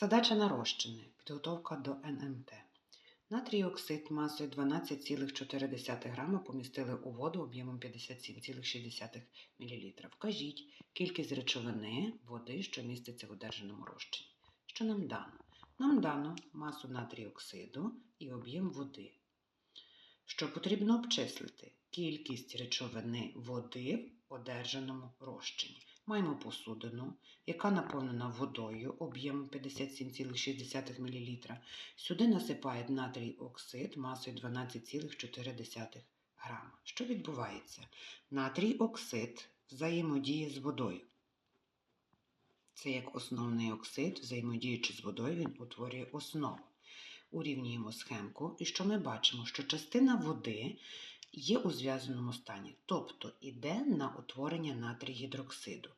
Задача на розчини. Підготовка до НМТ. Натрій оксид масою 12,4 грама помістили у воду об'ємом 57,6 мл. Вкажіть кількість речовини води, що міститься в одержаному розчині. Що нам дано? Нам дано масу натрію оксиду і об'єм води. Що потрібно обчислити? Кількість речовини води в одержаному розчині. Маємо посудину, яка наповнена водою об'ємом 57,6 мл. Сюди насипають натрій оксид масою 12,4 грама. Що відбувається? Натрій оксид взаємодіє з водою. Це як основний оксид, взаємодіючи з водою, він утворює основу. Урівнюємо схемку, і що ми бачимо, що частина води є у зв'язаному стані, тобто йде на утворення натрій гідроксиду.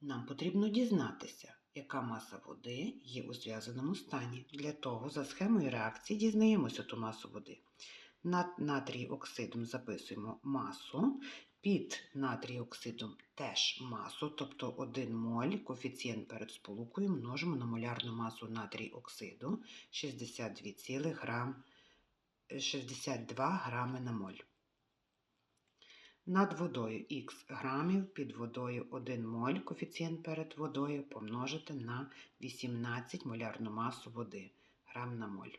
Нам потрібно дізнатися, яка маса води є у зв'язаному стані. Для того за схемою реакції дізнаємося ту масу води. Над натрій оксидом записуємо масу, під натрій оксидом теж масу, тобто 1 моль, коефіцієнт перед сполукою множимо на молярну масу натрій оксиду 62, грам, 62 грами на моль. Над водою х грамів, під водою 1 моль, коефіцієнт перед водою помножити на 18 молярну масу води грам на моль.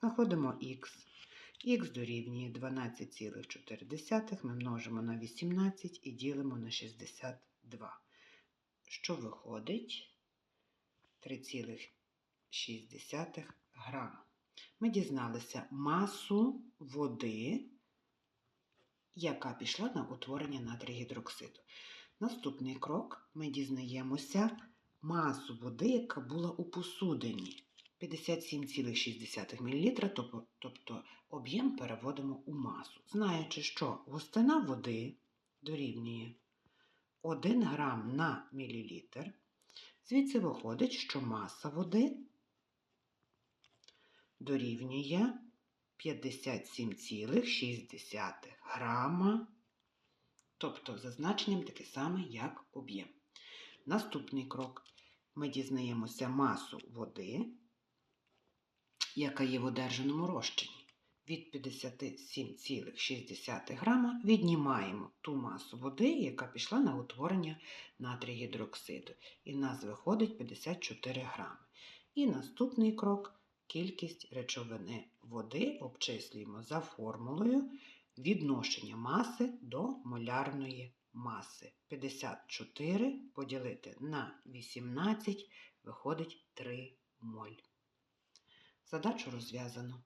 Знаходимо х. Х дорівнює 12,4 ми множимо на 18 і ділимо на 62. Що виходить 3,6 грама. Ми дізналися масу води, яка пішла на утворення натрігідроксиду. Наступний крок ми дізнаємося масу води, яка була у посудині. 57,6 мл, тобто, об'єм переводимо у масу, знаючи, що густина води дорівнює 1 грам на мілілітр. Звідси виходить, що маса води дорівнює 57,6 грама, тобто за значенням таке саме, як об'єм. Наступний крок. Ми дізнаємося масу води, яка є в одержаному розчині. Від 57,6 грама віднімаємо ту масу води, яка пішла на утворення натрігідроксиду. І в нас виходить 54 грами. І наступний крок кількість речовини води обчислюємо за формулою відношення маси до молярної маси. 54 поділити на 18 виходить 3 моль. Задачу розв'язано.